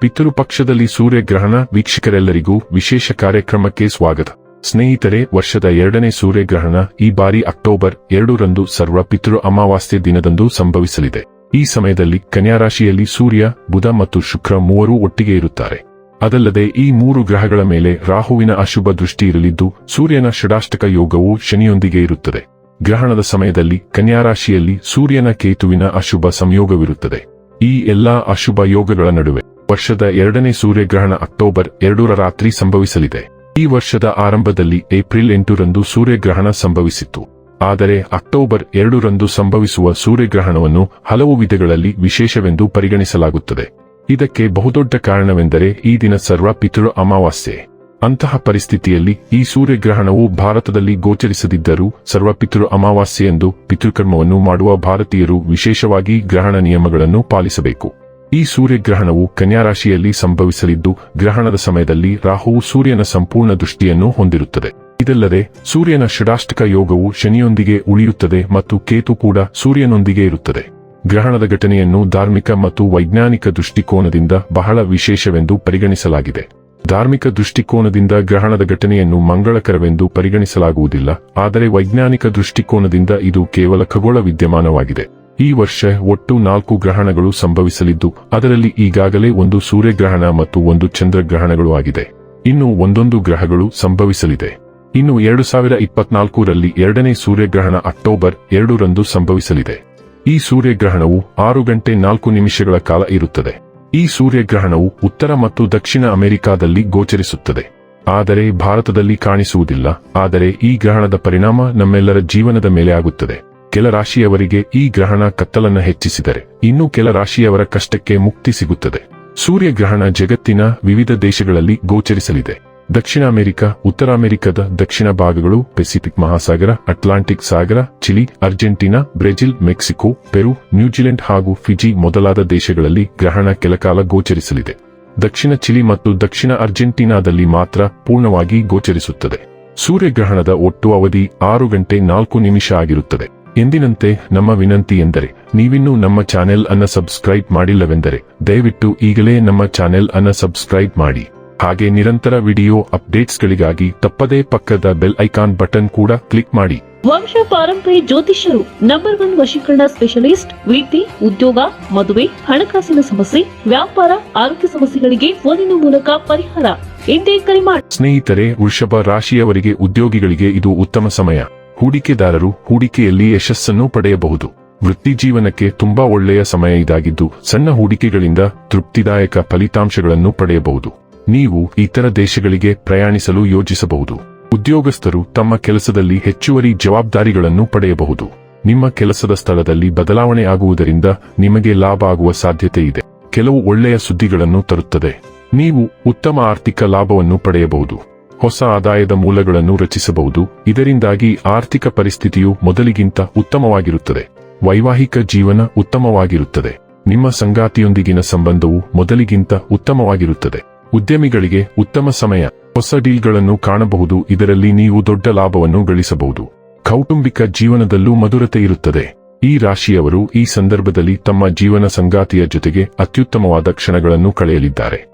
ಪಿತೃಪಕ್ಷದಲ್ಲಿ ಸೂರ್ಯಗ್ರಹಣ, ವೀಕ್ಷಕರೆಲ್ಲರಿಗೂ ವಿಶೇಷ ಕಾರ್ಯಕ್ರಮಕ್ಕೆ ಸ್ವಾಗತ. ಸ್ನೇಹಿತರೆ, ವರ್ಷದ ಎರಡನೇ ಸೂರ್ಯಗ್ರಹಣ ಈ ಬಾರಿ ಅಕ್ಟೋಬರ್ ಎರಡರಂದು ಸರ್ವ ಪಿತೃ ಅಮಾವಾಸ್ಯೆ ದಿನದಂದು ಸಂಭವಿಸಲಿದೆ. ಈ ಸಮಯದಲ್ಲಿ ಕನ್ಯಾ ರಾಶಿಯಲ್ಲಿ ಸೂರ್ಯ, ಬುಧ ಮತ್ತು ಶುಕ್ರ ಮೂವರೂ ಒಟ್ಟಿಗೆ ಇರುತ್ತಾರೆ. ಅದಲ್ಲದೆ ಈ ಮೂರು ಗ್ರಹಗಳ ಮೇಲೆ ರಾಹುವಿನ ಅಶುಭ ದೃಷ್ಟಿ ಇರಲಿದ್ದು, ಸೂರ್ಯನ ಷಡಾಷ್ಟಕ ಯೋಗವು ಶನಿಯೊಂದಿಗೆ ಇರುತ್ತದೆ. ಗ್ರಹಣದ ಸಮಯದಲ್ಲಿ ಕನ್ಯಾ ರಾಶಿಯಲ್ಲಿ ಸೂರ್ಯನ ಕೇತುವಿನ ಅಶುಭ ಸಂಯೋಗವಿರುತ್ತದೆ. ಈ ಎಲ್ಲಾ ಅಶುಭ ಯೋಗಗಳ ನಡುವೆ ವರ್ಷದ ಎರಡನೇ ಸೂರ್ಯಗ್ರಹಣ ಅಕ್ಟೋಬರ್ ಎರಡರ ರಾತ್ರಿ ಸಂಭವಿಸಲಿದೆ. ಈ ವರ್ಷದ ಆರಂಭದಲ್ಲಿ ಏಪ್ರಿಲ್ ಎಂಟರಂದು ಸೂರ್ಯಗ್ರಹಣ ಸಂಭವಿಸಿತ್ತು. ಆದರೆ ಅಕ್ಟೋಬರ್ ಎರಡರಂದು ಸಂಭವಿಸುವ ಸೂರ್ಯಗ್ರಹಣವನ್ನು ಹಲವು ವಿಧಗಳಲ್ಲಿ ವಿಶೇಷವೆಂದು ಪರಿಗಣಿಸಲಾಗುತ್ತದೆ. ಇದಕ್ಕೆ ಬಹುದೊಡ್ಡ ಕಾರಣವೆಂದರೆ ಈ ದಿನ ಸರ್ವ ಪಿತೃ ಅಮಾವಾಸ್ಯೆ. ಅಂತಹ ಪರಿಸ್ಥಿತಿಯಲ್ಲಿ ಈ ಸೂರ್ಯಗ್ರಹಣವು ಭಾರತದಲ್ಲಿ ಗೋಚರಿಸದಿದ್ದರೂ ಸರ್ವ ಪಿತೃ ಅಮಾವಾಸ್ಯೆ ಎಂದು ಪಿತೃಕರ್ಮವನ್ನು ಮಾಡುವ ಭಾರತೀಯರು ವಿಶೇಷವಾಗಿ ಗ್ರಹಣ ನಿಯಮಗಳನ್ನು ಪಾಲಿಸಬೇಕು. ಈ ಸೂರ್ಯಗ್ರಹಣವು ಕನ್ಯಾರಾಶಿಯಲ್ಲಿ ಸಂಭವಿಸಲಿದ್ದು, ಗ್ರಹಣದ ಸಮಯದಲ್ಲಿ ರಾಹುವು ಸೂರ್ಯನ ಸಂಪೂರ್ಣ ದೃಷ್ಟಿಯನ್ನು ಹೊಂದಿರುತ್ತದೆ. ಇದಲ್ಲದೆ, ಸೂರ್ಯನ ಷಡಾಷ್ಟಕ ಯೋಗವು ಶನಿಯೊಂದಿಗೆ ಉಳಿಯುತ್ತದೆ ಮತ್ತು ಕೇತು ಕೂಡ ಸೂರ್ಯನೊಂದಿಗೆ ಇರುತ್ತದೆ. ಗ್ರಹಣದ ಘಟನೆಯನ್ನು ಧಾರ್ಮಿಕ ಮತ್ತು ವೈಜ್ಞಾನಿಕ ದೃಷ್ಟಿಕೋನದಿಂದ ಬಹಳ ವಿಶೇಷವೆಂದು ಪರಿಗಣಿಸಲಾಗಿದೆ. ಧಾರ್ಮಿಕ ದೃಷ್ಟಿಕೋನದಿಂದ ಗ್ರಹಣದ ಘಟನೆಯನ್ನು ಮಂಗಳಕರವೆಂದು ಪರಿಗಣಿಸಲಾಗುವುದಿಲ್ಲ, ಆದರೆ ವೈಜ್ಞಾನಿಕ ದೃಷ್ಟಿಕೋನದಿಂದ ಇದು ಕೇವಲ ಖಗೋಳ ವಿದ್ಯಮಾನವಾಗಿದೆ. ಈ ವರ್ಷ ಒಟ್ಟು ನಾಲ್ಕು ಗ್ರಹಣಗಳು ಸಂಭವಿಸಲಿದ್ದು, ಅದರಲ್ಲಿ ಈಗಾಗಲೇ ಒಂದು ಸೂರ್ಯಗ್ರಹಣ ಮತ್ತು ಒಂದು ಚಂದ್ರಗ್ರಹಣಗಳು ಆಗಿದೆ. ಇನ್ನು ಒಂದೊಂದು ಗ್ರಹಗಳು ಸಂಭವಿಸಲಿದೆ. ಇನ್ನು ಎರಡು ಸಾವಿರ ಇಪ್ಪತ್ನಾಲ್ಕರಲ್ಲಿ ಎರಡನೇ ಸೂರ್ಯಗ್ರಹಣ ಅಕ್ಟೋಬರ್ ಎರಡರಂದು ಸಂಭವಿಸಲಿದೆ. ಈ ಸೂರ್ಯಗ್ರಹಣವು ಆರು ಗಂಟೆ ನಾಲ್ಕು ನಿಮಿಷಗಳ ಕಾಲ ಇರುತ್ತದೆ. ಈ ಸೂರ್ಯಗ್ರಹಣವು ಉತ್ತರ ಮತ್ತು ದಕ್ಷಿಣ ಅಮೆರಿಕಾದಲ್ಲಿ ಗೋಚರಿಸುತ್ತದೆ. ಆದರೆ ಭಾರತದಲ್ಲಿ ಕಾಣಿಸುವುದಿಲ್ಲ, ಆದರೆ ಈ ಗ್ರಹಣದ ಪರಿಣಾಮ ನಮ್ಮೆಲ್ಲರ ಜೀವನದ ಮೇಲೆ ಆಗುತ್ತದೆ. ಕೆಲ ರಾಶಿಯವರಿಗೆ ಈ ಗ್ರಹಣ ಕತ್ತಲನ್ನ ಹೆಚ್ಚಿಸಿದರೆ ಇನ್ನು ಕೆಲ ರಾಶಿಯವರ ಕಷ್ಟಕ್ಕೆ ಮುಕ್ತಿ ಸಿಗುತ್ತದೆ. ಸೂರ್ಯಗ್ರಹಣ ಜಗತ್ತಿನ ವಿವಿಧ ದೇಶಗಳಲ್ಲಿ ಗೋಚರಿಸಲಿದೆ. ದಕ್ಷಿಣ ಅಮೆರಿಕ, ಉತ್ತರ ಅಮೆರಿಕದ ದಕ್ಷಿಣ ಭಾಗಗಳು ಪೆಸಿಫಿಕ್ ಮಹಾಸಾಗರ, ಅಟ್ಲಾಂಟಿಕ್ ಸಾಗರ, Chile, Argentina, Brazil, Mexico, Peru, New Zealand ಹಾಗೂ ಫಿಜಿ ಮೊದಲಾದ ದೇಶಗಳಲ್ಲಿ ಗ್ರಹಣ ಕೆಲಕಾಲ ಗೋಚರಿಸಲಿದೆ. ದಕ್ಷಿಣ ಚಿಲಿ ಮತ್ತು ದಕ್ಷಿಣ ಅರ್ಜೆಂಟೀನಾದಲ್ಲಿ ಮಾತ್ರ ಪೂರ್ಣವಾಗಿ ಗೋಚರಿಸುತ್ತದೆ. ಸೂರ್ಯಗ್ರಹಣದ ಒಟ್ಟು ಅವಧಿ ಆರು ಗಂಟೆ ನಾಲ್ಕು ನಿಮಿಷ ಆಗಿರುತ್ತದೆ. ಎಂದಿನಂತೆ ನಮ್ಮ ವಿನಂತಿ ಎಂದರೆ ನೀವಿನ್ನೂ ನಮ್ಮ ಚಾನೆಲ್ ಅನ್ನ ಸಬ್ಸ್ಕ್ರೈಬ್ ಮಾಡಿಲ್ಲವೆಂದರೆ ದಯವಿಟ್ಟು ಈಗಲೇ ನಮ್ಮ ಚಾನೆಲ್ ಅನ್ನ ಸಬ್ಸ್ಕ್ರೈಬ್ ಮಾಡಿ. ಹಾಗೆ ನಿರಂತರ ವಿಡಿಯೋ ಅಪ್ಡೇಟ್ಸ್ಗಳಿಗಾಗಿ ತಪ್ಪದೇ ಪಕ್ಕದ ಬೆಲ್ ಐಕಾನ್ ಬಟನ್ ಕೂಡ ಕ್ಲಿಕ್ ಮಾಡಿ. ವಂಶ ಪಾರಂಪರ್ಯ ಜ್ಯೋತಿಷ್ಯರು ನಂಬರ್ ಒನ್ ವಶೀಕರಣ ಸ್ಪೆಷಲಿಸ್ಟ್ ವಿದ್ಯೆ ಉದ್ಯೋಗ ಮದುವೆ ಹಣಕಾಸಿನ ಸಮಸ್ಯೆ ವ್ಯಾಪಾರ ಆರೋಗ್ಯ ಸಮಸ್ಯೆಗಳಿಗೆ ಫೋನಿನ ಮೂಲಕ ಪರಿಹಾರ. ಎಂದೇ ಕರೆ ಮಾಡಿ. ಸ್ನೇಹಿತರೆ ವೃಷಭ ರಾಶಿಯವರಿಗೆ ಉದ್ಯೋಗಿಗಳಿಗೆ ಇದು ಉತ್ತಮ ಸಮಯ. ಹೂಡಿಕೆದಾರರು ಹೂಡಿಕೆಯಲ್ಲಿ ಯಶಸ್ಸನ್ನು ಪಡೆಯಬಹುದು. ವೃತ್ತಿ ಜೀವನಕ್ಕೆ ತುಂಬಾ ಒಳ್ಳೆಯ ಸಮಯ ಇದಾಗಿದ್ದು, ಸಣ್ಣ ಹೂಡಿಕೆಗಳಿಂದ ತೃಪ್ತಿದಾಯಕ ಫಲಿತಾಂಶಗಳನ್ನು ಪಡೆಯಬಹುದು. ನೀವು ಇತರ ದೇಶಗಳಿಗೆ ಪ್ರಯಾಣಿಸಲು ಯೋಜಿಸಬಹುದು. ಉದ್ಯೋಗಸ್ಥರು ತಮ್ಮ ಕೆಲಸದಲ್ಲಿ ಹೆಚ್ಚುವರಿ ಜವಾಬ್ದಾರಿಗಳನ್ನು ಪಡೆಯಬಹುದು. ನಿಮ್ಮ ಕೆಲಸದ ಸ್ಥಳದಲ್ಲಿ ಬದಲಾವಣೆ ಆಗುವುದರಿಂದ ನಿಮಗೆ ಲಾಭ ಆಗುವ ಸಾಧ್ಯತೆ ಇದೆ. ಕೆಲವು ಒಳ್ಳೆಯ ಸುದ್ದಿಗಳನ್ನು ತರುತ್ತದೆ. ನೀವು ಉತ್ತಮ ಆರ್ಥಿಕ ಲಾಭವನ್ನು ಪಡೆಯಬಹುದು. ಹೊಸ ಆದಾಯದ ಮೂಲಗಳನ್ನು ರಚಿಸಬಹುದು. ಇದರಿಂದಾಗಿ ಆರ್ಥಿಕ ಪರಿಸ್ಥಿತಿಯು ಮೊದಲಿಗಿಂತ ಉತ್ತಮವಾಗಿರುತ್ತದೆ. ವೈವಾಹಿಕ ಜೀವನ ಉತ್ತಮವಾಗಿರುತ್ತದೆ. ನಿಮ್ಮ ಸಂಗಾತಿಯೊಂದಿಗಿನ ಸಂಬಂಧವು ಮೊದಲಿಗಿಂತ ಉತ್ತಮವಾಗಿರುತ್ತದೆ. ಉದ್ಯಮಿಗಳಿಗೆ ಉತ್ತಮ ಸಮಯ, ಹೊಸ ಡೀಲ್ಗಳನ್ನು ಕಾಣಬಹುದು. ಇದರಲ್ಲಿ ನೀವು ದೊಡ್ಡ ಲಾಭವನ್ನು ಗಳಿಸಬಹುದು. ಕೌಟುಂಬಿಕ ಜೀವನದಲ್ಲೂ ಮಧುರತೆ ಇರುತ್ತದೆ. ಈ ರಾಶಿಯವರು ಈ ಸಂದರ್ಭದಲ್ಲಿ ತಮ್ಮ ಜೀವನ ಸಂಗಾತಿಯ ಜೊತೆಗೆ ಅತ್ಯುತ್ತಮವಾದ ಕ್ಷಣಗಳನ್ನು ಕಳೆಯಲಿದ್ದಾರೆ.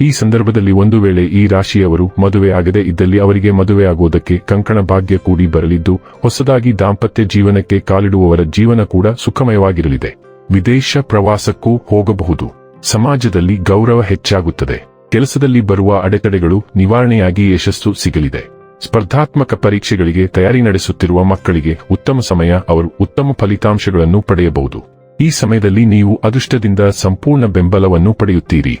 ಈ ಸಂದರ್ಭದಲ್ಲಿ ಒಂದು ವೇಳೆ ಈ ರಾಶಿಯವರು ಮದುವೆ ಆಗದೆ ಇದ್ದಲ್ಲಿ ಅವರಿಗೆ ಮದುವೆ ಆಗುವುದಕ್ಕೆ ಕಂಕಣ ಭಾಗ್ಯ ಕೂಡಿ ಬರಲಿದ್ದು, ಹೊಸದಾಗಿ ದಾಂಪತ್ಯ ಜೀವನಕ್ಕೆ ಕಾಲಿಡುವವರ ಜೀವನ ಕೂಡ ಸುಖಮಯವಾಗಿರಲಿದೆ. ವಿದೇಶ ಪ್ರವಾಸಕ್ಕೂ ಹೋಗಬಹುದು. ಸಮಾಜದಲ್ಲಿ ಗೌರವ ಹೆಚ್ಚಾಗುತ್ತದೆ. ಕೆಲಸದಲ್ಲಿ ಬರುವ ಅಡೆತಡೆಗಳು ನಿವಾರಣೆಯಾಗಿ ಯಶಸ್ಸು ಸಿಗಲಿದೆ. ಸ್ಪರ್ಧಾತ್ಮಕ ಪರೀಕ್ಷೆಗಳಿಗೆ ತಯಾರಿ ನಡೆಸುತ್ತಿರುವ ಮಕ್ಕಳಿಗೆ ಉತ್ತಮ ಸಮಯ, ಅವರು ಉತ್ತಮ ಫಲಿತಾಂಶಗಳನ್ನು ಪಡೆಯಬಹುದು. ಈ ಸಮಯದಲ್ಲಿ ನೀವು ಅದೃಷ್ಟದಿಂದ ಸಂಪೂರ್ಣ ಬೆಂಬಲವನ್ನು ಪಡೆಯುತ್ತೀರಿ.